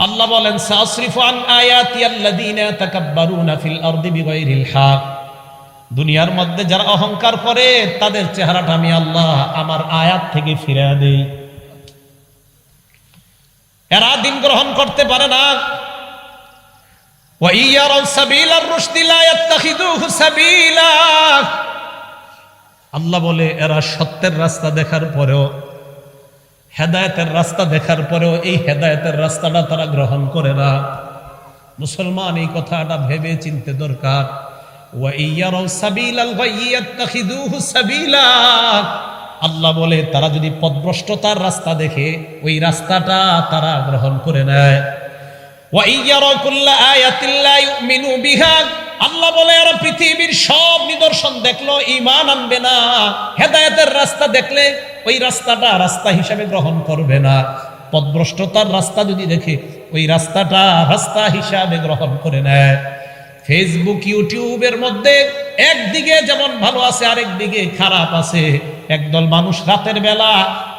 আল্লাহ বলেন সাসরিফান আয়াতি আল্লাযীনা তাকাব্বারুনা ফিল আরদি বিগাইরিল হক। দুনিয়ার মধ্যে যারা অহংকার করে, তাদের চেহারাটা আমি আল্লাহ আমার আয়াত থেকে ফিরে দেই। এরা দিন গ্রহণ করতে পারে না। আল্লাহ বলে, এরা সত্যের রাস্তা দেখার পরেও হেদায়তের রাস্তা দেখার পরেও এই হেদায়তের রাস্তাটা তারা গ্রহণ করে না। মুসলমান এই কথাটা ভেবে চিনতে দরকার। আল্লাহ বলে, তারা যদি পদভ্রষ্টতার রাস্তা দেখে, ওই রাস্তাটা তারা গ্রহণ করে নেয়। আল্লাহ বলে আর পৃথিবীর সব নিদর্শন দেখল ইমান আনবে না। হেদায়তের রাস্তা দেখলে ওই রাস্তাটা রাস্তা হিসাবে গ্রহণ করবে না। পদভ্রষ্টতার রাস্তা যদি দেখে, ওই রাস্তাটা রাস্তা হিসাবে গ্রহণ করে নেয়। ফেসবুক ইউটিউবের মধ্যে একদিকে যেমন ভালো আছে আরেক দিকে খারাপ আছে। একদল মানুষ রাতের বেলা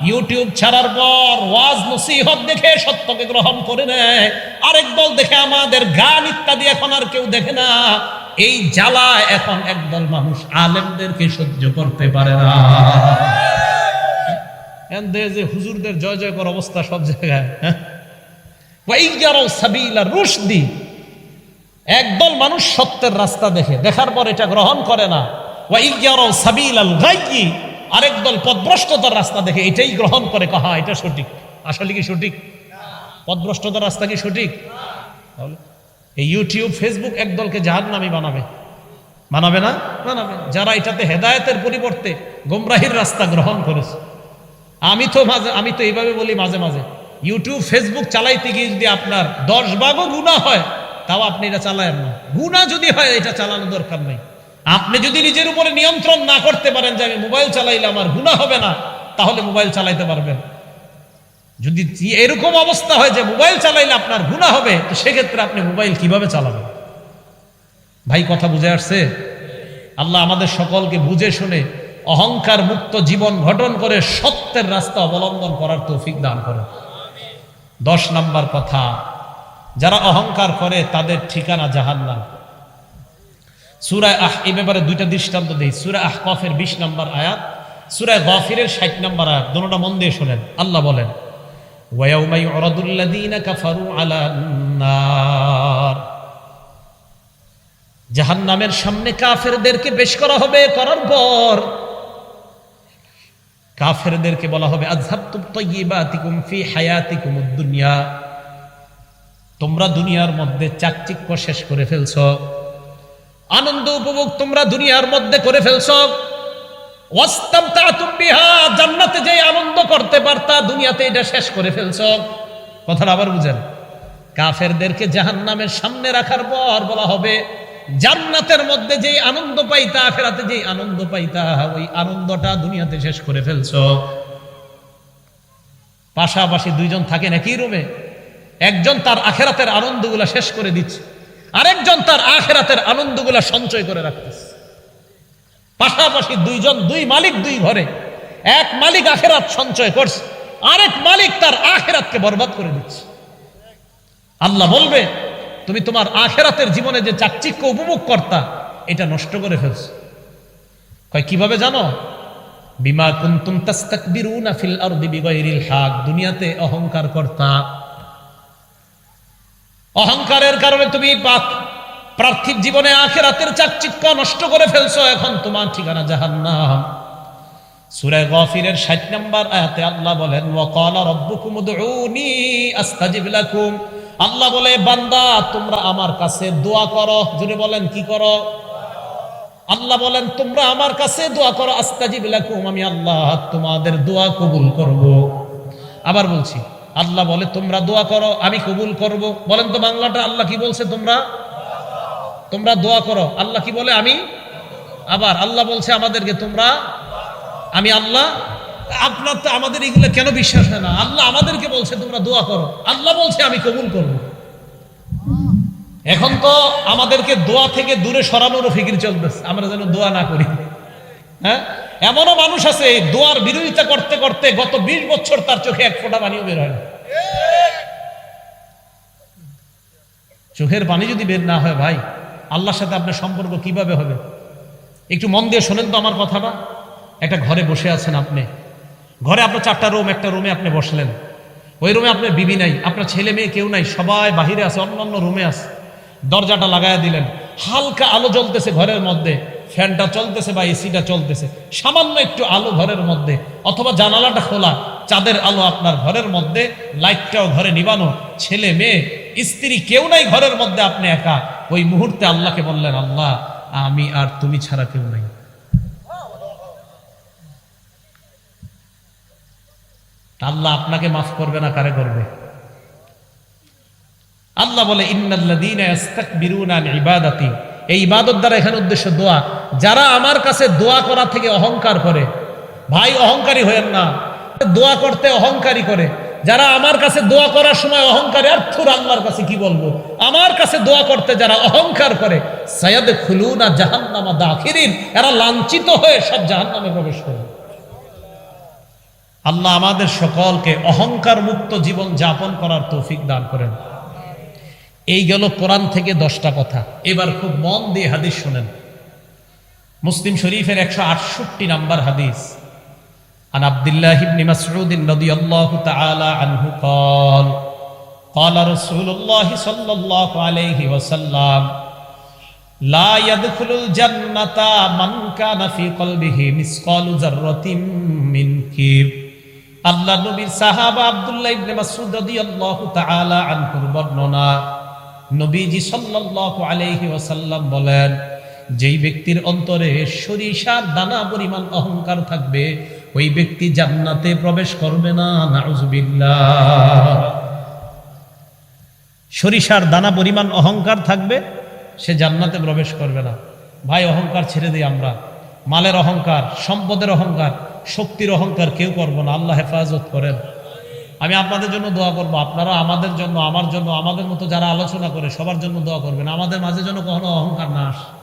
ইউটিউব ছাড়ার পর ওয়াজ, নসিহত দেখে সত্যকে গ্রহণ করে নেয়। আরেক দল দেখে আমাদের গান ইত্যাদি এখন আর কেউ দেখে না। এই জ্বালা এখন একদল মানুষ আলেমদেরকে সহ্য করতে পারে না। হুজুরদের জয় জয়কর অবস্থা সব জায়গায় হ্যাঁ? একদল মানুষ সত্যের রাস্তা দেখে, দেখার পর এটা গ্রহণ করে না। আরেক দল পদভ্রষ্টতার রাস্তা দেখে, এটাই গ্রহণ করে। এটা সঠিক? আসলে কি সঠিক? পদভ্রষ্টতার রাস্তা কি সঠিক? এই ইউটিউব, ফেসবুক একদলকে জাহান্নামী বানাবে। বানাবে না? বানাবে। যারা এটাতে হেদায়েতের পরিবর্তে গোমরাহির রাস্তা গ্রহণ করেছে। আমি তো মাঝে, আমি তো এইভাবে বলি মাঝে মাঝে। ইউটিউব ফেসবুক চালাইতে গিয়ে যদি আপনার দশ ভাগও গুণা হয়, তাও আপনি এটা চালায়েন না। গুণা যদি হয়, এটা চালানো দরকার নেই। আপনি যদি নিজের উপরে নিয়ন্ত্রণ না করতে পারেন যে আমি মোবাইল চালাইলে আমার গুণা হবে না, তাহলে মোবাইল চালাইতে পারবেন। যদি এরকম অবস্থা হয় যে মোবাইল চালাইলে আপনার গুণা হবে, তো সেক্ষেত্রে আপনি মোবাইল কীভাবে চালাবেন? ভাই, কথা বুঝে আসছে? আল্লাহ আমাদের সকলকে বুঝে শুনে অহংকার মুক্ত জীবন গঠন করে সত্যের রাস্তা অবলম্বন করার তৌফিক দান করে। দশ নম্বর কথা, যারা অহংকার করে তাদের ঠিকানা জাহান্নাম। সুরায় আহ এ ব্যাপারে দুইটা দৃষ্টান্ত দিই। সুরায় আহ কফের বিশ নম্বর আয়াত, সুরায় গফিরের ষাট নম্বর আয়াত। দুটা মন দিয়ে শোনেন। আল্লাহ বলেন কাফারু জাহান্নামের সামনে কাফেরদেরকে বেশ করা হবে করার পর কাফেরদেরকে বলা হবে দুনিয়া তোমরা দুনিয়ার মধ্যে চাকচিক্য শেষ করে ফেলছো। আনন্দ উপভোগ তোমরা দুনিয়ার মধ্যে করে ফেলছো। জান্নাতে যে আনন্দ করতে পারতা, দুনিয়াতে এটা শেষ করে ফেলছো। কথাটা আবার বুঝেন। কাফেরদেরকে জাহান্নামের সামনে রাখার পর বলা হবে জান্নাতের মধ্যে যেই আনন্দ পাইতা, আখেরাতে যেই আনন্দ পাইতা, ওই আনন্দটা দুনিয়াতে শেষ করে ফেলছো। পাশাপাশি দুইজন থাকেন একই রুমে? একজন তার আখেরাতের আনন্দগুলা শেষ করে দিচ্ছে, আরেকজন তার আখেরাতের আনন্দগুলা সঞ্চয় করে রাখতেছে। পাশাপাশি দুইজন, দুই মালিক দুই ঘরে, এক মালিক আখেরাত সঞ্চয় করছে, আরেক মালিক তার আখেরাতকে বরবাদ করে দিচ্ছে। আল্লাহ বলবে তুমি তোমার আখেরাতের জীবনে যে চাকচিক্য উপভোগ করতা এটা নষ্ট করে ফেলছো। কয়, কীভাবে জানো? বিমা কুন্তুম তাস্তাকবিরুনা ফিল আরদি বিগাইরিল হক, দুনিয়াতে অহংকার করতা অহংকারের কারণে তুমি পার্থিব জীবনে আখেরাতের চাকচিক্য নষ্ট করে ফেলছো, এখন তোমার ঠিকানা জাহান্নাম। সূরা গফিরের 60 নম্বর আয়াতে আল্লাহ বলেন ওয়াকালা রাব্বুকুম উদউনি আস্তাজিব লাকুম। আল্লাহ বলে, বান্দা, তোমরা আমার কাছে দোয়া করো। জোরে বলেন, কি করো? আল্লাহ বলেন, তোমরা আমার কাছে দোয়া করো। আস্তাজিব লাকুম, আমি আল্লাহ তোমাদের দোয়া কবুল করব। আবার বলছি, আল্লাহ বলে, তোমরা দোয়া করো, আমি কবুল করব। বলেন তো বাংলাটা, আল্লাহ কি বলছে তোমরা? তোমরা দোয়া করো, আল্লাহ কি বলে, আমি? আবার আল্লাহ বলছে আমাদেরকে, তোমরা? আমি আল্লাহ আপনার তো আমাদের এগুলো কেন বিশ্বাস হয় না? আল্লাহ আমাদেরকে বলছে, তোমরা দোয়া করো। আল্লাহ বলছে, আমি কবুল করব। এখন তো আমাদেরকে দোয়া থেকে দূরে সরানোর ফিকির চলতেছে। আমরা যেন দোয়া না করি। হ্যাঁ? এমনও মানুষ আছে দোয়ার বিরোধিতা করতে করতে গত বিশ বছর তার চোখে এক ফোঁটা পানিও বের হয় না। চোখের পানি যদি বের না হয়, ভাই, আল্লাহর সাথে আপনার সম্পর্ক কীভাবে হবে? একটু মন দিয়ে শোনেন তো আমার কথাটা। একটা ঘরে বসে আছেন আপনি। ঘরে আপনার চারটা রুম একটা রুমে আপনি বসলেন। ওই রুমে আপনার বিবি নাই, আপনার ছেলে মেয়ে কেউ নাই, সবাই বাহিরে আছে অন্য অন্য রুমে আছে। দরজাটা লাগায়া দিলেন। হালকা আলো জ্বলতেছে ঘরের মধ্যে, ফ্যানটা চলতেছে বা এসিটা চলতেছে, সামান্য একটু আলো ঘরের মধ্যে, অথবা জানালাটা খোলা, চাঁদের আলো আপনার ঘরের মধ্যে, লাইটটাও ঘরে নিবানো, ছেলে মেয়ে, স্ত্রী কেউ নাই ঘরের মধ্যে আপনি একা। ওই মুহূর্তে আল্লাহকে বললেন, আল্লাহ, আমি আর তুমি ছাড়া কেউ নাই। আল্লাহ আপনাকে মাফ করবে না, কারে করবে? আল্লাহ বলে ইবাদাতি এই ইবাদত দ্বারা এখানে উদ্দেশ্য দোয়া। যারা আমার কাছে দোয়া করা থেকে অহংকার করে, ভাই, অহংকারী হয়েন না। দোয়া করতে অহংকারী করে। যারা আমার কাছে দোয়া করার সময় অহংকারী, আর থুর আল্লাহর কাছে কি বলব? আমার কাছে দোয়া করতে যারা অহংকার করে সায়াদ খুলুনা জাহান্নামা দাখিরিন। এরা লাঞ্ছিত হয়ে সব জাহান্নামে প্রবেশ করে। আল্লাহ আমাদের সকলকে অহংকার মুক্ত জীবন যাপন করার তৌফিক দান করেন এই গেল কোরআন থেকে দশটা কথা এবার খুব মন দিয়ে হাদিস শোনেন মুসলিম শরীফের একশো আটষট্টি নাম্বার হাদিস عن عبد الله بن مسعود رضي الله تعالى عنه قال قال رسول الله صلى الله عليه وسلم لا يدخل الجنة من كان في قلبه مثقال ذرة من كبر আল্লাহ নবীর সাহাবা আব্দুল্লাহ ইবনে মাসউদ রাদিয়াল্লাহু তাআলা আনহুর বর্ণনা। নবীজি সাল্লাল্লাহু আলাইহি ওয়াসাল্লাম বলেন, যেই ব্যক্তির অন্তরে সরিষার দানা পরিমাণ অহংকার থাকবে, ওই ব্যক্তি জান্নাতে প্রবেশ করবে না নাউজুবিল্লাহ সরিষার দানা পরিমাণ অহংকার থাকবে, সে জান্নাতে প্রবেশ করবে না। ভাই, অহংকার ছেড়ে দিই আমরা। মালের অহংকার, সম্পদের অহংকার শক্তির অহংকার কেউ করব না, আল্লাহ হেফাজত করেন। আমি আপনাদের জন্য দোয়া করব, আপনারা আমাদের জন্য, আমার জন্য, আমাদের মতো যারা আলোচনা করে সবার জন্য দোয়া করবেন, আমাদের মাঝে যেন কখনো অহংকার না আসে।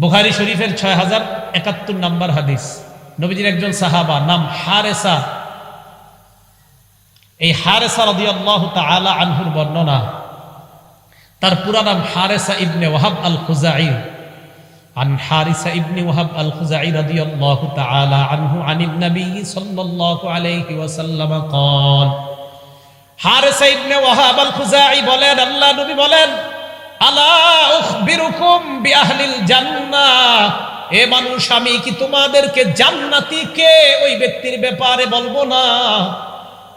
বুখারি শরীফের ছয় হাজার একাত্তর নাম্বার হাদিস। নবীজির একজন সাহাবা, নাম হারেসা। এই হারেসা রদি আল্লাহ তালা আনহুর বর্ণনা। তার পুরা নাম হারেসা ইবনে ওয়াহাব আল খুজাই عن حارثة ابن وهب الخزاعي رضي الله تعالى عنه عن النبي صلى الله عليه وسلم قال حارثة ابن وهب الخزاعي বলেন আল্লাহ নবী বলেন আলা উখবিরুকুম বিআহলিল জান্নাহ এ মানুষ আমি কি তোমাদেরকে জান্নাতি কে ওই ব্যক্তির ব্যাপারে বলবো না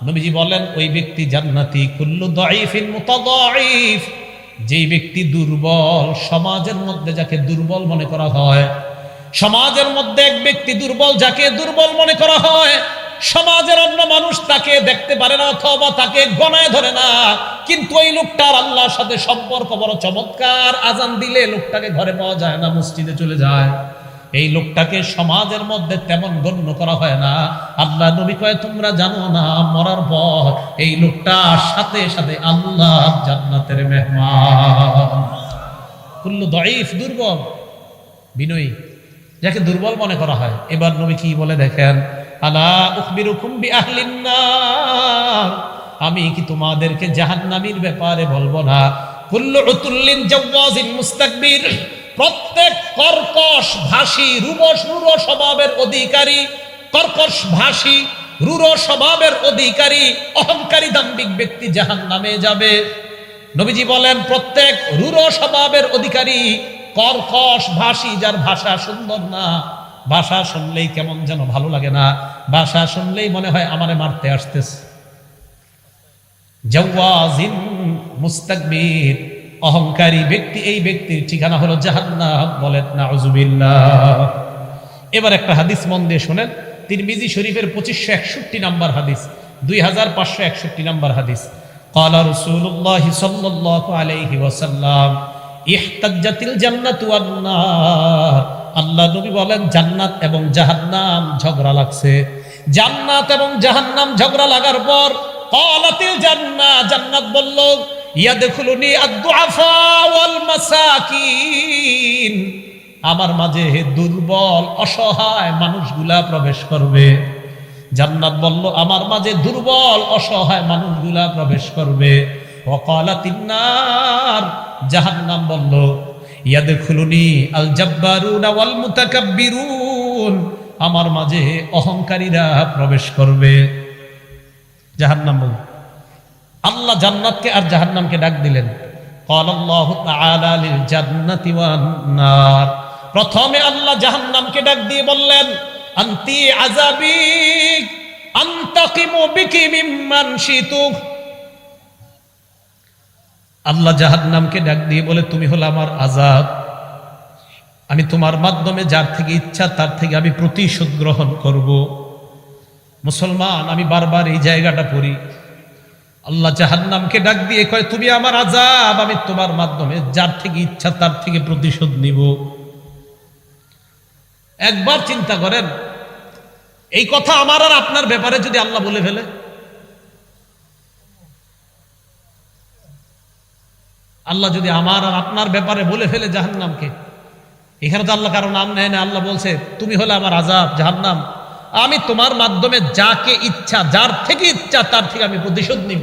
নবীজি বলেন ওই ব্যক্তি জান্নাতি কুল্লু দাঈফিন মুতাদাঈফ যেই ব্যক্তি দুর্বল, সমাজের মধ্যে যাকে দুর্বল মনে করা হয়, সমাজের মধ্যে এক ব্যক্তি দুর্বল যাকে দুর্বল মনে করা হয়, সমাজের অন্য মানুষ তাকে দেখতে পারে না অথবা তাকে গণায় ধরে না। কিন্তু ওই লোকটার আল্লাহর সাথে সম্পর্ক বড় চমৎকার। আজান দিলে লোকটাকে ঘরে পাওয়া যায় না, মসজিদে চলে যায়। এই লোকটাকে সমাজের মধ্যে তেমন গণ্য করা হয় না। আল্লাহ নবী কয়, তোমরা জানো না, মরার পর এই লোকটার সাথে সাথে আল্লাহ জান্নাতের মেহমান। কুল্লু দঈফ দুর্বল, বিনয়ী, যাকে দুর্বল মনে করা হয়। এবার নবী কি বলে দেখেন, আলা উখবিরুকুম বিআহলিন নার আমি কি তোমাদেরকে জাহান্নামীর ব্যাপারে বলব না। কুল্লু উতুল্লিন জাওয়াজিন মুস্তাকবির প্রত্যেক কর্কশ ভাষী রুবস রুর স্বভাবের অধিকারী, কর্কশ ভাষী রুর স্বভাবের অধিকারী, অহংকারী দাম্ভিক ব্যক্তি জাহান নামে যাবে। নবীজি বলেন, প্রত্যেক রুর স্বভাবের অধিকারী কর্কশ ভাষী, যার ভাষা সুন্দর না। ভাষা শুনলেই কেমন যেন ভালো লাগে না। ভাষা শুনলেই মনে হয় আমারে মারতে আসতেছে। জাওয়াজিন মুস্তাকবির অহংকারী ব্যক্তি, এই ব্যক্তির ঠিকানা হলো জাহান্নাম বলেন, নাউজুবিল্লাহ। এবার একটা হাদিস মন দিয়ে শোনেন। তিরমিজি শরীফের পঁচিশশো একষট্টি নাম্বার হাদিস, দুই হাজার পাঁচশো একষট্টি নাম্বার হাদিস। قال رسول الله صلى الله عليه وسلم জান্নাত আল্লাহ নবী বলেন, জান্নাত এবং জাহান্নাম ঝগড়া লাগছে। জান্নাত এবং জাহান্নাম ঝগড়া লাগার পর ক্বালাতিল জান্না জান্নাত বলল ইয়াদখুলুনি আদ-দুআফা ওয়াল মাসাকিন। আমার মাঝে দুর্বল, অসহায় মানুষগুলা প্রবেশ করবে। জান্নাত বলল, আমার মাঝে দুর্বল, অসহায় মানুষগুলা প্রবেশ করবে। ওকালাতিন্নার জাহান্নাম বলল, ইয়াদখুলুনি আল জাব্বারুন ওয়াল মুতাকাব্বিরুন আমার মাঝে অহংকারীরা প্রবেশ করবে। জাহান্নাম বলল আল্লাহ জান্নাতকে আর জাহান্নামকে ডাক দিলেন। প্রথমে আল্লাহ জাহান্নামকে ডাক দিয়ে বললেন, আন্তি আজাবি আল্লাহ জাহান্নামকে ডাক দিয়ে বলে, তুমি হলো আমার আজাদ আমি তোমার মাধ্যমে যার থেকে ইচ্ছা, তার থেকে আমি প্রতিশোধ গ্রহণ করব। মুসলমান, আমি বারবার এই জায়গাটা পড়ি। আল্লাহ জাহান্নামকে ডাক দিয়ে কয়, তুমি আমার আজাব আমি তোমার মাধ্যমে যার থেকে ইচ্ছা তার থেকে প্রতিশোধ নিব। একবার চিন্তা করেন, এই কথা আমার আর আপনার ব্যাপারে যদি আল্লাহ বলে ফেলে? আল্লাহ যদি আমার আর আপনার ব্যাপারে বলে ফেলে জাহান্নামকে? এখানে তো আল্লাহ কারও নাম নেয় না, আল্লাহ বলছে, তুমি হলে আমার আজাব জাহান্নাম। আমি তোমার মাধ্যমে যাকে ইচ্ছা, যার থেকে ইচ্ছা, তার থেকে আমি প্রতিশোধ নিব।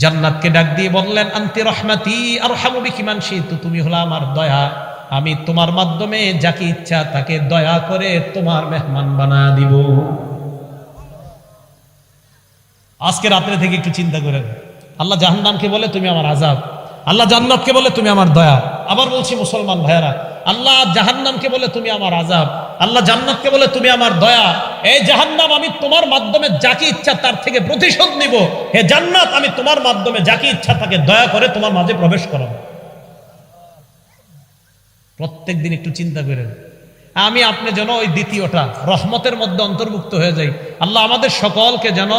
জান্নাতকে ডাক দিয়ে বললেন, আন্তি রহমাতি আর হামবি কিমান তুমি হলো আমার দয়া। আমি তোমার মাধ্যমে যাকে ইচ্ছা, তাকে দয়া করে তোমার মেহমান বানা দিব। আজকে রাত্রে থেকে একটু চিন্তা করেন। আল্লাহ জাহান্নামকে বলে, তুমি আমার আজাব আল্লাহ জান্নাতকে বলে, তুমি আমার দয়া। আবার বলছি, মুসলমান ভাইয়ারা আল্লাহ জাহান্নামকে বলে তুমি আমার আজাব আল্লাহ জান্নাতকে বলে তুমি আমার দয়া। এই জাহান্নাম আমি তোমার মাধ্যমে যাকে ইচ্ছা তার থেকে প্রতিশোধ নিব। হে জান্নাত, আমি তোমার মাধ্যমে যাকে ইচ্ছা তাকে দয়া করে তোমার মাঝে প্রবেশ করাবো। প্রত্যেক দিন একটু চিন্তা করেন। আমি আপনি যেন ওই দ্বিতীয়টা, রহমতের মধ্যে অন্তর্ভুক্ত হয়ে যাই। আল্লাহ আমাদের সকলকে যেন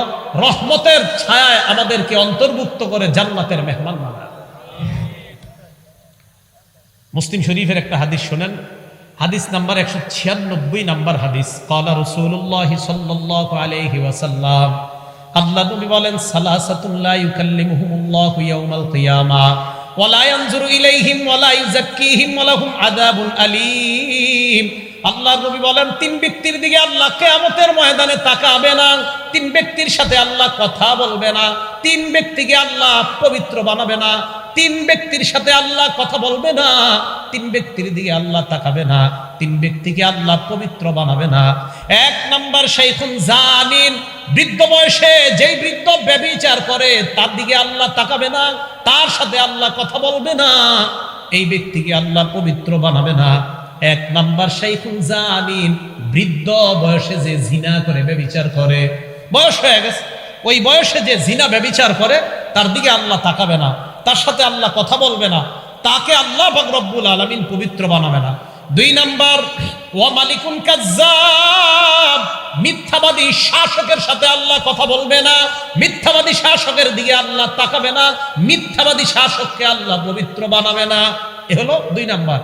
রহমতের ছায়ায় আমাদেরকে অন্তর্ভুক্ত করে জান্নাতের মেহমান বানায়। মুসলিম শরীফের একটা হাদিস শোনেন। হাদিস নাম্বার একশো ছিয়ানব্বই নাম্বার হাদিস। কলা রসুল্লাহ সাল্লাহ আলহি ওয়াসাল্লাম, আল্লাহ নবী বলেন সালাসাতুল্লাহ ইউকাল্লিমুহুমুল্লাহু ইয়াউমাল কিয়ামা ওয়ালা ইয়ানজুরু ইলাইহিম ওয়ালা ইউযাক্কিহিম ওয়া লাহুম আযাবুন আলীম। আল্লাহ নবী বলেন, তিন ব্যক্তির দিকে আল্লাহ কিয়ামতের ময়দানে তাকাবে না, তিন ব্যক্তির সাথে আল্লাহ কথা বলবে না, তিন ব্যক্তিকে আল্লাহ পবিত্র বানাবে না। তিন ব্যক্তির সাথে আল্লাহ কথা বলবে না, তিন ব্যক্তির দিকে আল্লাহ তাকাবে না, তিন ব্যক্তিকে আল্লাহ পবিত্র বানাবে না। এক নাম্বার সেইখুন জানিন বৃদ্ধ বয়সে যেই বৃদ্ধ ব্যবিচার করে, তার দিকে আল্লাহ তাকাবে না, তার সাথে আল্লাহ কথা বলবে না, এই ব্যক্তিকে আল্লাহ পবিত্র বানাবে না। এক নাম্বার সেইখুন জানিন বৃদ্ধ বয়সে যে জিনা করে, ব্যবিচার করে, বয়স হয়ে গেছে। ওই বয়সে যে জিনা, ব্যবিচার করে, তার দিকে আল্লাহ তাকাবে না। তার সাথে আল্লাহ কথা বলবে না। তাকে আল্লাহ রব্বুল আলমিন পবিত্র বানাবে না। দুই নাম্বার, ওয়া মালিকুন কাজ্জাব, মিথ্যাবাদী শাসকের সাথে আল্লাহ কথা বলবে না। মিথ্যাবাদী শাসকের দিকে আল্লাহ তাকাবে না। মিথ্যাবাদী শাসককে আল্লাহ পবিত্র বানাবে না। এ হলো দুই নাম্বার।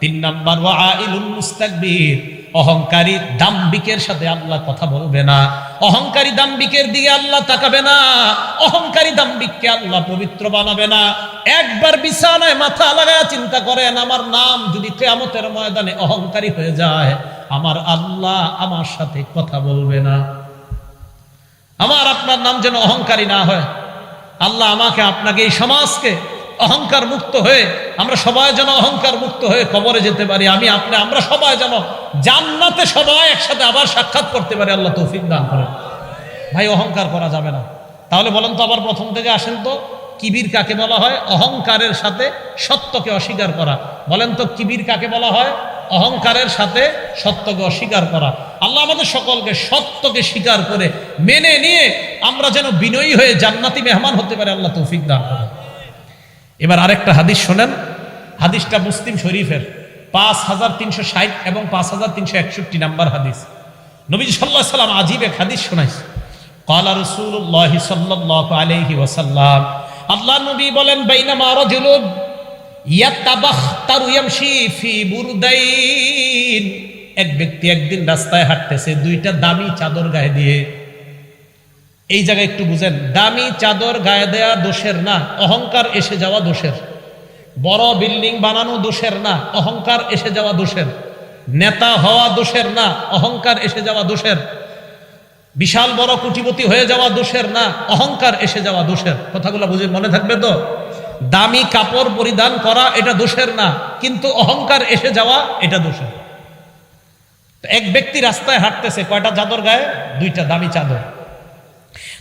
তিন নাম্বার, ওয়া আইলুল মুস্তাকবির অহংকারী দাম্বিকের সাথে আল্লাহ কথা বলবে না। অহংকারী দাম্বিকের দিকে আল্লাহ তাকাবে না। অহংকারী দাম্বিককে আল্লাহ পবিত্র বানাবে না। একবার বিছানায় মাথা লাগায় চিন্তা করেন, আমার নাম যদি কেয়ামতের ময়দানে অহংকারী হয়ে যায়, আমার আল্লাহ আমার সাথে কথা বলবে না। আমার আপনার নাম যেন অহংকারী না হয়। আল্লাহ আমাকে, আপনাকে, এই সমাজকে অহংকার মুক্ত হয়ে আমরা সবাই যেন অহংকার মুক্ত হয়ে কবরে যেতে পারি। আমি আপনি, আমরা সবাই যেন জান্নাতে সবাই একসাথে আবার সাক্ষাৎ করতে পারি, আল্লাহ তৌফিক দান করেন। ভাই, অহংকার করা যাবে না। তাহলে বলেন তো আবার প্রথম থেকে আসেন তো, কিবির কাকে বলা হয়? অহংকারের সাথে সত্যকে অস্বীকার করা। বলেন তো কিবির কাকে বলা হয়? অহংকারের সাথে সত্যকে অস্বীকার করা। আল্লাহ আমাদের সকলকে সত্যকে স্বীকার করে মেনে নিয়ে আমরা যেন বিনয়ী হয়ে জান্নাতি মেহমান হতে পারে, আল্লাহ তৌফিক দান করেন। এবার আরেকটা হাদিস শোনেন। হাদিসটা মুসলিম শরীফের পাঁচ হাজার তিনশো ষাট এবং পাঁচ হাজার তিনশো একষট্টি নাম্বার হাদিস। নবী সাল্লাহ সাল্লাম আজিব এক হাদিস শোনাইছে। কালা রসুল্লাহ সাল্লাহ আলহি ওসাল্লাম আল্লাহ নবী বলেন, বাইনামা বুরদাইন। এক ব্যক্তি একদিন রাস্তায় হাঁটতেছে, দুইটা দামি চাদর গায়ে দিয়ে এই জায়গায় একটু বুঝেন, দামি চাদর গায়ে দেয়া দোষের না, অহংকার এসে যাওয়া দোষের। বড় বিল্ডিং বানানো দোষের না, অহংকার এসে যাওয়া দোষের। নেতা হওয়া দোষের না, অহংকার এসে যাওয়া দোষের। বিশাল বড় কুটিপতি হয়ে যাওয়া দোষের না, অহংকার এসে যাওয়া দোষের। কথাগুলো বুঝে মনে থাকবে তো? দামি কাপড় পরিধান করা এটা দোষের না, কিন্তু অহংকার এসে যাওয়া এটা দোষের। এক ব্যক্তি রাস্তায় হাঁটতেছে, কয়টা চাদর গায়ে? দুইটা দামি চাদর।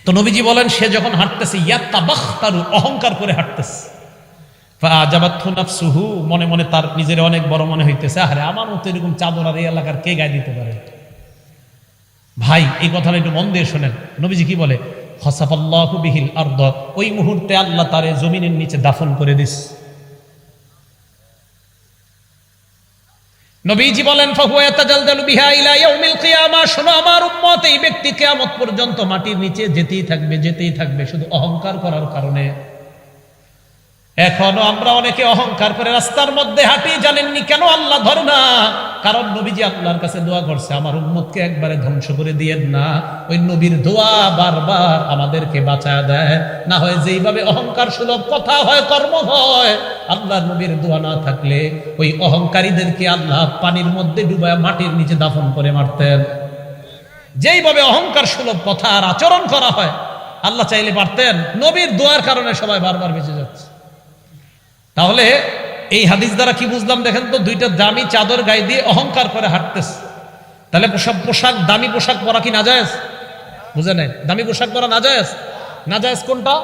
তো নবীজি বলেন, সে যখন হাঁটতেছে ইয়াত্তা বাখতারু অহংকার করে হাঁটতেছে। ফাজাবাতহু মনে মনে তার নিজের অনেক বড় মনে হইতেছে আরে আমার মতো এরকম চাদর আর এই এলাকার কে গায়ে দিতে পারে? ভাই, এই কথাটা একটু মন দিয়ে শোনেন। নবীজি কি বলে? খসাফাল্লাহু বিহিল আর্দ, ওই মুহূর্তে আল্লাহ তারে জমিনের নিচে দাফন করে দিস। নবীজি বলেন শোনো, আমার উম্মত এই ব্যক্তি কেমত পর্যন্ত মাটির নিচে যেতেই থাকবে যেতেই থাকবে, শুধু অহংকার করার কারণে। এখনও আমরা অনেকে অহংকার করে রাস্তার মধ্যে হাঁটি জানেননি, কেন আল্লাহ ধরে না? কারণ নবীজি আল্লাহর কাছে দোয়া করছে, আমার উম্মতকে একবারে ধ্বংস করে দিয়েন না। ওই নবীর দোয়া বারবার আমাদেরকে বাঁচায় দেয় না হয় যেইভাবে অহংকার সুলভ কথা হয়, কর্ম হয় আল্লাহ নবীর দোয়া না থাকলে ওই অহংকারীদেরকে আল্লাহ পানির মধ্যে ডুবায় মাটির নিচে দাফন করে মারতেন। যেইভাবে অহংকার সুলভ কথা আর আচরণ করা হয়, আল্লাহ চাইলে পারতেন। নবীর দোয়ার কারণে সবাই বারবার বেঁচে যাচ্ছে। তাহলে এই হাদিস দ্বারা কি বুঝলাম দেখেন তো, দুইটা দামি চাদর গায়ে দিয়ে অহংকার করে হাঁটতেছে। তাহলে পোশাক পোশাক, দামি পোশাক পরা কি না যায় বুঝে নেই? দামি পোশাক পরা না যায় না যায় কোনটা?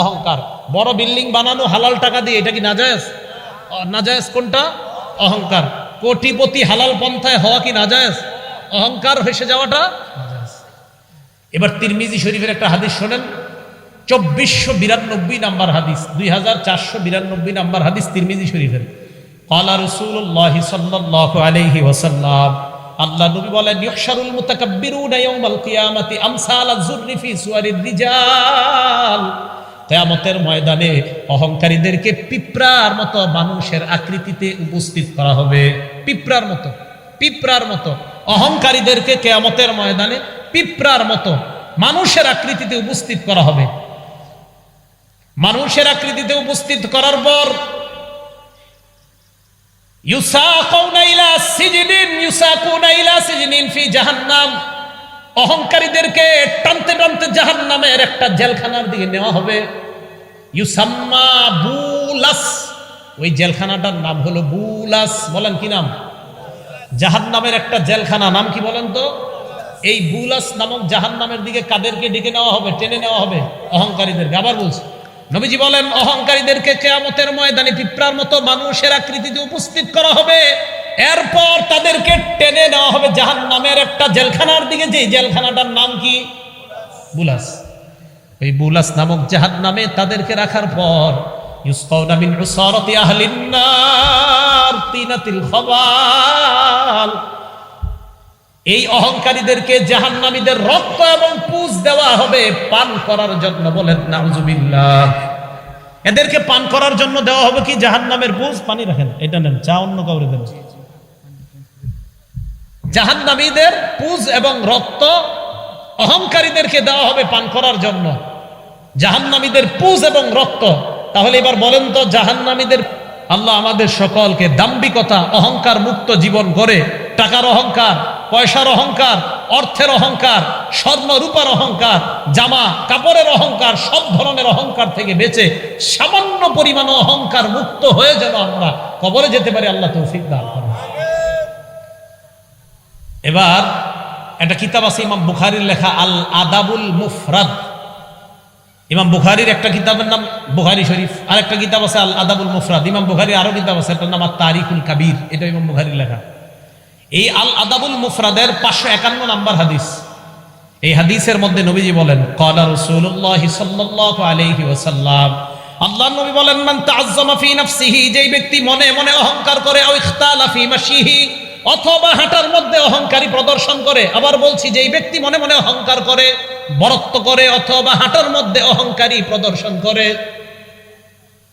অহংকার। বড় বিল্ডিং বানানো হালাল টাকা দিয়ে এটা কি না যায় না যায় কোনটা? অহংকার। কোটিপতি হালাল পন্থায় হওয়া কি না যায় অহংকার হেসে যাওয়াটা নাজায়েজ। এবার তিরমিজি শরীফের একটা হাদিস শোনেন। চব্বিশশো বিরানব্বই নাম্বার হাদিস, দুই হাজার চারশো বিরানব্বই নাম্বার হাদিস তিরমিজি শরীফের। কলা রসুল্লাহ সাল্লাহ আলাইহি ওয়াসাল্লাম, আল্লাহ নবী আমসাল রিজাল। ময়দানে অহংকারীদেরকে পিঁপড়ার মতো মানুষের আকৃতিতে উপস্থিত করা হবে। পিঁপড়ার মতো পিঁপড়ার মতো। অহংকারীদেরকে কেয়ামতের ময়দানে পিঁপড়ার মতো মানুষের আকৃতিতে উপস্থিত করা হবে। মানুষের আকৃতিতে উপস্থিত করার পর অহংকারীদেরকে টানতে টানতে জাহান্নামের একটা জেলখানার দিকে নেওয়া হবে। ইউসাম্মা বুলাস, ওই জেলখানাটার নাম হলো বুলাস। বলেন কি নাম? জাহান্নামের একটা জেলখানা, নাম কি বলেন তো? এই বুলাস নামক জাহান্নামের দিকে কাদেরকে ডেকে নেওয়া হবে, টেনে নেওয়া হবে? অহংকারীদেরকে। আবার বলছি। নবীজি বলেন, অহংকারীদেরকে কেয়ামতের ময়দানে পিঁপড়ার মতো মানুষের আকৃতিতে উপস্থিত করা হবে। এরপর তাদেরকে টেনে নেওয়া হবে জাহান নামের একটা জেলখানার দিকে। যে জেলখানাটার নাম কি? বুলাস। ওই বুলাস নামক জাহান নামে তাদেরকে রাখার পর ইউসকাউনা মিন উসারাতি তিনাতিল খবাল এই অহংকারীদেরকে জাহান্নামীদের রক্ত এবং পুজ দেওয়া হবে পান করার জন্য বলেন, নাউজুবিল্লাহ। এদেরকে পান করার জন্য দেওয়া হবে কি? জাহান্নামের পুজ? পানি রাখেন, এটা নেন, চা অন্য কাউরে দেন। জাহান্নামীদের পুজ এবং রক্ত অহংকারীদেরকে দেওয়া হবে পান করার জন্য। জাহান্নামীদের পুজ এবং রক্ত, তাহলে এবার বলেন তো, জাহান্নামীদের আল্লাহ আমাদের সকলকে দাম্বিকতা অহংকার মুক্ত জীবন করে টাকার অহংকার পয়সার অহংকার, অর্থের অহংকার স্বর্ণ রূপার অহংকার, জামা কাপড়ের অহংকার, সব ধরনের অহংকার থেকে বেঁচে সামান্য পরিমাণ অহংকার মুক্ত হয়ে যেন আমরা কবরে যেতে পারি, আল্লাহ তৌফিক দান করেন। এবার একটা কিতাব আছে, ইমাম বুখারির লেখা আল আদাবুল মুফরাদ। ইমাম বুখারির একটা কিতাবের নাম বুখারি শরীফ আর একটা কিতাব আছে আল আদাবুল মুফরাদ। ইমাম বুখারি আরও কিতাব আছে, এটার নাম আর তারিকুল কাবির। এটা ইমাম বুখারির লেখা। এই আল আদাবুল মুফরাদের পাঁচশো একান্ন নাম্বার হাদিস। এই হাদিসের মধ্যে নবীজি বলেন, কলা রসুল্লাহ সাল্লাহ আলাইহি ওয়াসাল্লাম। আল্লাহ নবী বলেন, মান তাআজ্জামা ফি নাফসিহি, যেই ব্যক্তি মনে মনে অহংকার করে, আও ইখতালা ফি মাশিহি, অথবা হাঁটার মধ্যে অহংকারী প্রদর্শন করে, আবার বলছি, যেই ব্যক্তি মনে মনে অহংকার করে, বরত্ব করে, অথবা হাঁটার মধ্যে অহংকারী প্রদর্শন করে।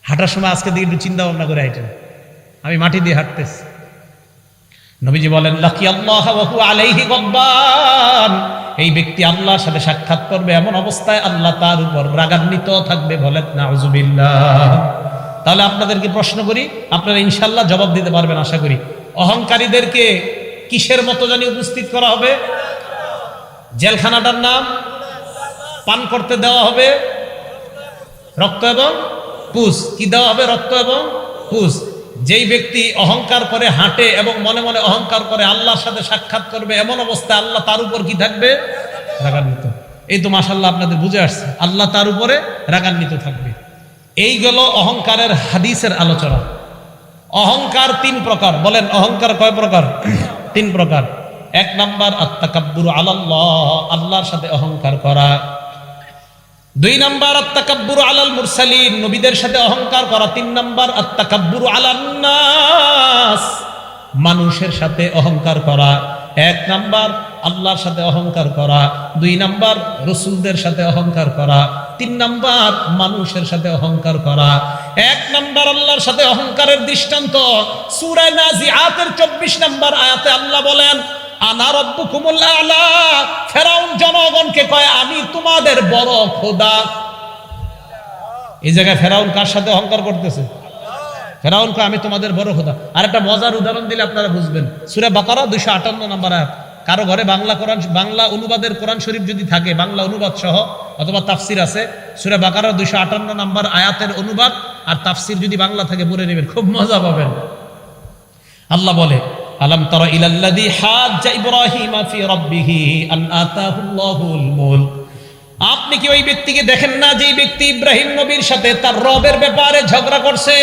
হাঁটার সময় আজকে দিকে একটু চিন্তা ভাবনা করে হাঁটেন আমি মাটি দিয়ে হাঁটতেছি। নবীজি বলেন, লাকি আল্লাহ আলাইহি গদ্বান এই ব্যক্তি আল্লাহর সাথে সাক্ষাৎ করবে এমন অবস্থায় আল্লাহ তার উপর রাগান্বিত থাকবে, বলেন নাউজুবিল্লাহ তাহলে আপনাদেরকে প্রশ্ন করি, আপনারা ইনশাল্লাহ জবাব দিতে পারবেন, আশা করি। অহংকারীদেরকে কিসের মতো জানি উপস্থিত করা হবে? জেলখানাটার নাম পান করতে দেওয়া হবে? রক্ত এবং পুষ। কি দেওয়া হবে? রক্ত এবং পুষ। যেই ব্যক্তি অহংকার করে হাঁটে এবং মনে মনে অহংকার করে আল্লাহর সাথে সাক্ষাৎ করবে, এমন অবস্থায় আল্লাহ তার উপর কি থাকবে? রাগান্বিত। এই তো মাসাল্লাহ আপনাদের বুঝে আসছে। আল্লাহ তার উপরে রাগান্বিত থাকবে। এই গেল অহংকারের হাদিসের আলোচনা। অহংকার তিন প্রকার। বলেন, অহংকার কয় প্রকার? তিন প্রকার। এক নাম্বার, আত্মাকাব্বুর আলাল্লাহ, আল্লাহর সাথে অহংকার করা। দুই নাম্বার আত্মাকাব্বুর আলাল মুরসালিন, নবীদের সাথে অহংকার করা। তিন নাম্বার আত্মাকাব্বুর আলান্নাস মানুষের সাথে অহংকার করা। এক নাম্বার আল্লাহর সাথে অহংকার করা। দুই নাম্বার রসুলদের সাথে অহংকার করা। তিন নাম্বার মানুষের সাথে অহংকার করা। এক নাম্বার আল্লাহর সাথে অহংকারের দৃষ্টান্ত। সূরা নাজিআতের 24 নাম্বার আয়াতে আল্লাহ বলেন জনগণকে কয়, আমি তোমাদের বড় খোদা। এই জায়গায় ফেরাউন কার সাথে অহংকার করতেছে? ফেরাউন কয়, আমি তোমাদের বড় খোদা। আর একটা মজার উদাহরণ দিলে আপনারা বুঝবেন। সুরে বাকারা দুইশো আটান্ন কারও ঘরে বাংলা কোরআন, বাংলা অনুবাদের কোরআন শরীফ যদি থাকে, বাংলা অনুবাদ সহ, অথবা তাফসির আছে, সুরে বাকারা দুইশো আটান্ন নাম্বার আয়াতের অনুবাদ আর তাফসির যদি বাংলা থাকে, পড়ে নেবেন। খুব মজা পাবেন। আল্লাহ বলে আলম তর ইলাল্লাযী হাজ্জা ইব্রাহিমা ফি রাব্বিহি আন আতাহুল্লাহুল মুলক। আপনি কি ওই ব্যক্তিকে দেখেন না যে ব্যক্তি ইব্রাহিম নবীর সাথে তার রবের ব্যাপারে ঝগড়া করছে?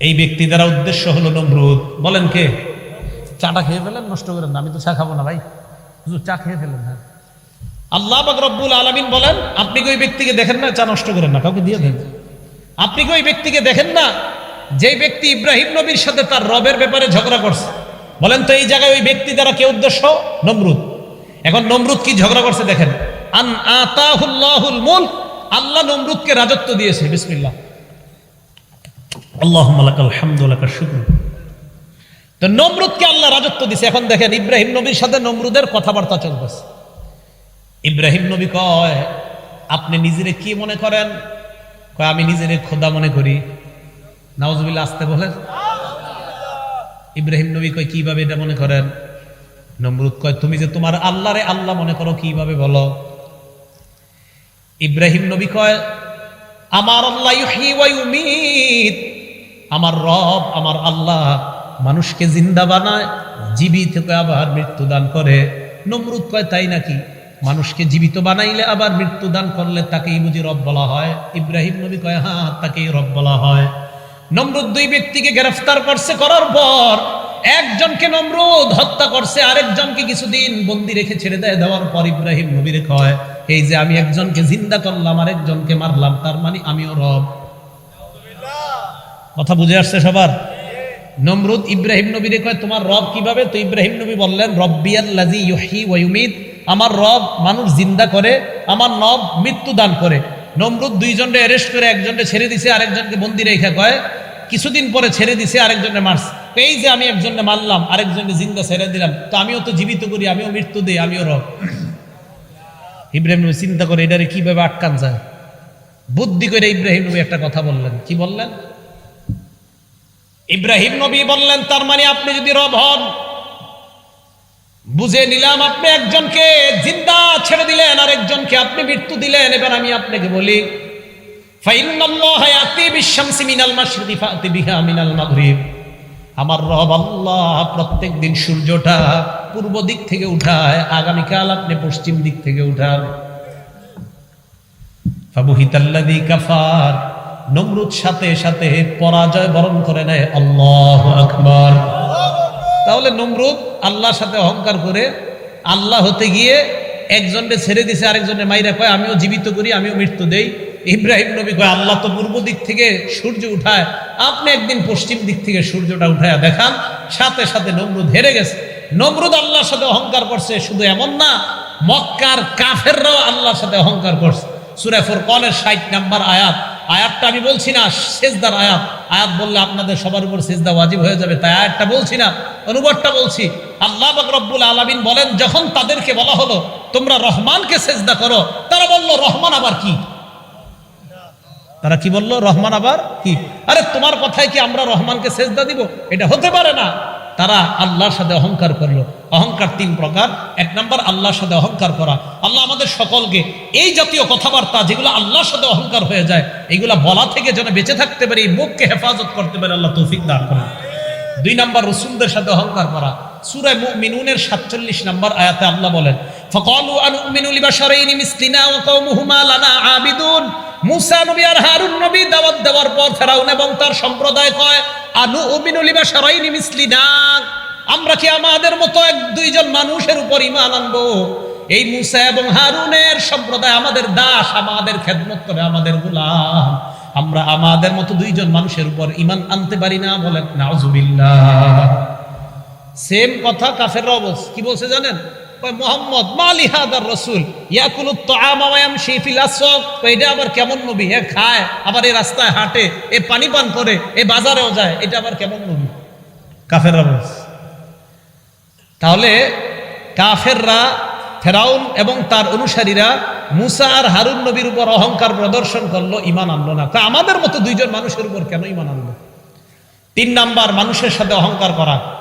এই ব্যক্তি দ্বারা উদ্দেশ্য হলো নমরুদ। বলেন কে? চাটা খেয়ে ফেলেন নষ্ট করেন না আমি তো চা খাব না ভাই। হুজুর চা খেয়ে ফেলেন হ্যাঁ। আল্লাহ রব্বুল আলামিন বলেন আপনি কি ওই ব্যক্তিকে দেখেন না? চা নষ্ট করেন না কাউকে দিয়ে দেন। আপনি কি ওই ব্যক্তিকে দেখেন না যে ব্যক্তি ইব্রাহিম নবীর সাথে তার রবের ব্যাপারে ঝগড়া করছে, বলেন তো এই জায়গায় ওই ব্যক্তি দ্বারা কে উদ্দেশ্য? নমরুদ। এখন নমরুদ কি ঝগড়া করছে দেখেন। আন আতাহুল্লাহুল মুলক, আল্লাহ নমরুদকে রাজত্ব দিয়েছে। বিসমিল্লাহ। হামদু ওয়া লাকাশ তো নমরুদকে আল্লাহ রাজত্ব দিছে। এখন দেখেন ইব্রাহিম নবীর সাথে নমরুদের কথাবার্তা চলতেছে। ইব্রাহিম নবী কয়, আপনি নিজেরে কি মনে করেন? কয়, আমি নিজেরে খোদা মনে করি। নাওজবিল্লা আসতে বলেন। ইব্রাহিম নবী কয়, কীভাবে এটা মনে করেন? নমরুদ কয়, তুমি যে তোমার আল্লাহরে আল্লাহ মনে করো, কীভাবে বলো? ইব্রাহিম নবী কয়, আমার আল্লাহ আমার রব, আমার আল্লাহ মানুষকে জিন্দা বানায়, জীবিত আবার মৃত্যু দান করে। নমরুদ কয়, তাই নাকি? মানুষকে জীবিত বানাইলে আবার মৃত্যু দান করলে তাকেই বুঝি রব বলা হয়? ইব্রাহিম নবী কয় হ্যাঁ তাকেই রব বলা হয়। নমরুদ দুই ব্যক্তিকে গ্রেফতার করছে, করার পর একজনকে নমরুদ হত্যা করছে, আরেকজনকে কিছুদিন বন্দি রেখে ছেড়ে দেয়, দেওয়ার পর ইব্রাহিম নবীরে কয়, এই যে আমি একজনকে জিন্দা করলাম, আরেকজনকে মারলাম, তার মানে আমিও রব। কথা বুঝে আসছে সবার? নমরুদ ইব্রাহিম নবীরে কয়, তোমার রব কীভাবে? তো ইব্রাহিম নবী বললেন রব্বিয়াল্লাজি ইউহি ওয়া আমার রব মানুষ জিন্দা করে, আমার নব মৃত্যু দান করে। নমরুদ দুইজনকে অ্যারেস্ট করে একজনকে ছেড়ে দিছে, আরেকজনকে বন্দি রেখা কয়, কিছুদিন পরে ছেড়ে দিছে আরেকজনে মারছে। এই যে আমি একজনকে মারলাম, আরেকজনকে জিন্দা ছেড়ে দিলাম, তো আমিও তো জীবিত করি, আমিও মৃত্যু দিই, আমিও রব। ইব্রাহিম নবী চিন্তা করে এটারে কীভাবে আটকান যায়? বুদ্ধি করে ইব্রাহিম নবী একটা কথা বললেন। কি বললেন? ইব্রাহিম নবী বললেন, তার মানে আপনি যদি রব হন, বুঝে নিলাম আপনি একজনকে জিন্দা ছেড়ে দিলেন। আর একজনকে আপনি মৃত্যু দিলেন, এবার আমি আপনাকে বলি আমার রব আল্লাহ প্রত্যেক দিন সূর্যটা পূর্ব দিক থেকে উঠায়, আগামীকাল আপনি পশ্চিম দিক থেকে উঠান। ফাবুহিতাল্লাদি কাফার, নমরুদ সাথে সাথে পরাজয় বরণ করে নেয়, আল্লাহ আকবার। তাহলে নমরুদ আল্লাহর সাথে অহংকার করে, আল্লাহ হতে গিয়ে একজনকে ছেড়ে দিছে, আরেকজনের মাইরা কয়, আমিও জীবিত করি, আমিও মৃত্যু দেই। ইব্রাহিম নবী কয়, আল্লাহ তো পূর্ব দিক থেকে সূর্য উঠায়, আপনি একদিন পশ্চিম দিক থেকে সূর্যটা উঠায় দেখান। সাথে সাথে নমরুদ হেরে গেছে। নমরুদ আল্লাহর সাথে অহংকার করছে, শুধু এমন না, মক্কার কাফেররাও আল্লাহর সাথে অহংকার করছে। সুরে ফুরকনের ষাট নাম্বার আয়াত, আয়াতটা আমি বলছি না, সেজদার আয়াত। আয়াত বললে আপনাদের সবার উপর সেজদা ওয়াজিব হয়ে যাবে, তাই আয়াতটা বলছি না, অনুবাদটা বলছি। আল্লাহ বাক রব্বুল আলামিন বলেন, যখন তাদেরকে বলা হলো তোমরা রহমানকে সেজদা করো। তারা বলল, রহমান আবার কি? তারা কি বলল, রহমান আবার কি? আরে, তোমার কথায় কি আমরা রহমানকে সেজদা দিব? এটা হতে পারে না। তারা আল্লাহর সাথে অহংকার করল। অহংকার তিন প্রকার। এক নম্বর, আল্লাহর সাথে অহংকার করা। আল্লাহ আমাদের সকলকে এই জাতীয় কথাবার্তা যেগুলো আল্লাহর সাথে অহংকার হয়ে যায়, এগুলা বলা থেকে যেন বেঁচে থাকতে পারি মুখকে হেফাজত করতে পারে, আল্লাহ তৌফিক দান করেন। দুই নম্বর, রসুলদের সাথে অহংকার করা। সুরায় মুমিনুনের সাতচল্লিশ নম্বর আয়াতে আল্লাহ বলেন আনুমিনু লিবাশারাইনি মিসলিনা ওয়া কওমুহুমা লানা আবিদুন মুসা নবী আর হারুন নবী দাওয়াত দেওয়ার পর ফেরাউন এবং তার সম্প্রদায় কয় আনু আমরা কি আমাদের মতো এক দুইজন মানুষের উপর ঈমান আনব? এই মুসা এবং হারুনের সম্প্রদায় আমাদের দাস, আমাদের খেদমত করে আমাদের গোলাম। আমরা আমাদের মতো দুইজন মানুষের উপর ঈমান আনতে পারি না বলেন, নাউজুবিল্লাহ। সেম কথা কাফেররা বলছে কি বলছে জানেন? মোহাম্মদ মালি হাদার রসুল ইয়াকুলু তাআমা ওয়া ইয়ামশি ফিল আসওয়াক কয় এটা আবার কেমন নবী? এ খায় আবার এই রাস্তায় হাঁটে এ পানি পান করে এ বাজারেও যায় এটা আবার কেমন নবী? কাফেররা বলছে। তাহলে কাফেররা ফেরাউন এবং তার অনুসারীরা মুসা আর হারুন নবীর উপর অহংকার প্রদর্শন করল ইমান আনলো না। তা আমাদের মতো দুইজন মানুষের উপর কেন ইমান আনলো? তিন নাম্বার মানুষের সাথে অহংকার করা।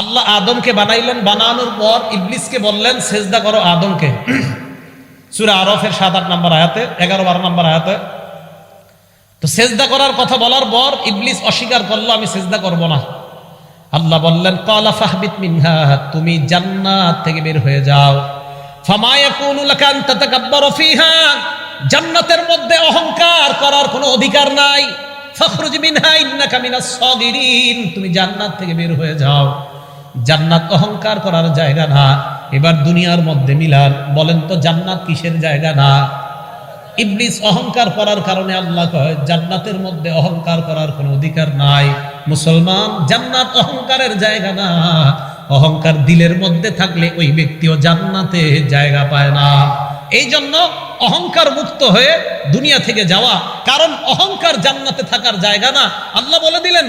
আল্লাহ আদমকে বানাইলেন, বানানোর পর ইবলিসকে বললেন, সেজদা করো আদমকে। সুরা আরফের সাত, আট নম্বর আয়াতে, এগারো, বারো নম্বর আয়াতে। তো সেজদা করার কথা বলার পর ইবলিস অস্বীকার করল, আমি সেজদা করব না। আল্লাহ বললেন কলা ফাহবিত মিনহা, তুমি জান্নাত থেকে বের হয়ে যাও। জান্নাতের মধ্যে অহংকার করার কোনো অধিকার নাই। ফখরুজ মিনহা, ইন্নাকা মিনাস সাগিরিন, তুমি জান্নাত থেকে বের হয়ে যাও। জান্নাত অহংকার করার জায়গা না। এবার দুনিয়ার মধ্যে মিলার বলেন তো জান্নাত কিসের জায়গা না? ইবলিস অহংকার করার কারণে আল্লাহ কয়, জান্নাতের মধ্যে অহংকার করার কোনো অধিকার নাই। মুসলমান, জান্নাত অহংকারের জায়গা না। অহংকার দিলের মধ্যে থাকলে ওই ব্যক্তিও জান্নাতে জায়গা পায় না। এই জন্য অহংকার মুক্ত হয়ে দুনিয়া থেকে যাওয়া, কারণ অহংকার জান্নাতে থাকার জায়গা না। আল্লাহ বলে দিলেন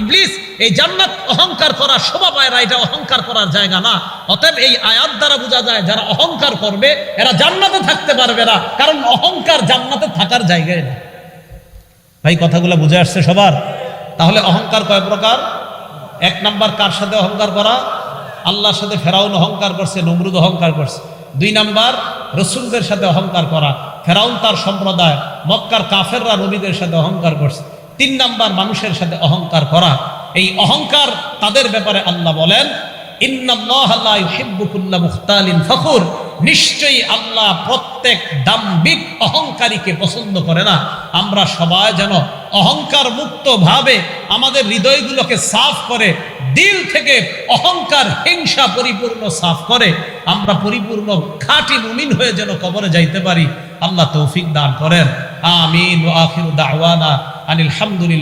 ইবলিস, এই জান্নাত অহংকার করা শোভা পায় না, এটা অহংকার করার জায়গা না। অতএব এই আয়াত দ্বারা বোঝা যায়, যারা অহংকার করবে, এরা জান্নাতে থাকতে পারবে না, কারণ অহংকার জান্নাতে থাকার জায়গায় না। ভাই, কথাগুলো বুঝে আসছে সবার? তাহলে অহংকার কয় প্রকার? এক নাম্বার, কার সাথে অহংকার করা? আল্লাহর সাথে ফেরাউন অহংকার করছে, নমরুদ অহংকার করছে। দুই নাম্বার, রসুলদের সাথে অহংকার করা। ফেরাউন তার সম্প্রদায়, মক্কার কাফেররা নবীদের সাথে অহংকার করছে। তিন নাম্বার, মানুষের সাথে অহংকার করা। এই অহংকার তাদের ব্যাপারে আল্লাহ বলেন, ইন্নাল্লাহ আল্লাহ ইউহিব্বু কুল্লা মুখতালিন ফখুর। নিশ্চয়ই আল্লাহ প্রত্যেক দাম্ভিক অহংকারীকে পছন্দ করে না। আমরা সবাই যেন অহংকার মুক্ত ভাবে আমাদের হৃদয়গুলোকে সাফ করে, দিল থেকে অহংকার, হিংসা পরিপূর্ণ সাফ করে, আমরা পরিপূর্ণ খাঁটি মুমিন হয়ে যেন কবরে যাইতে পারি। আল্লাহ তৌফিক দান করেন। আমিন আখিরু দাওয়ানা আনিল হামদুলিল্লাহ।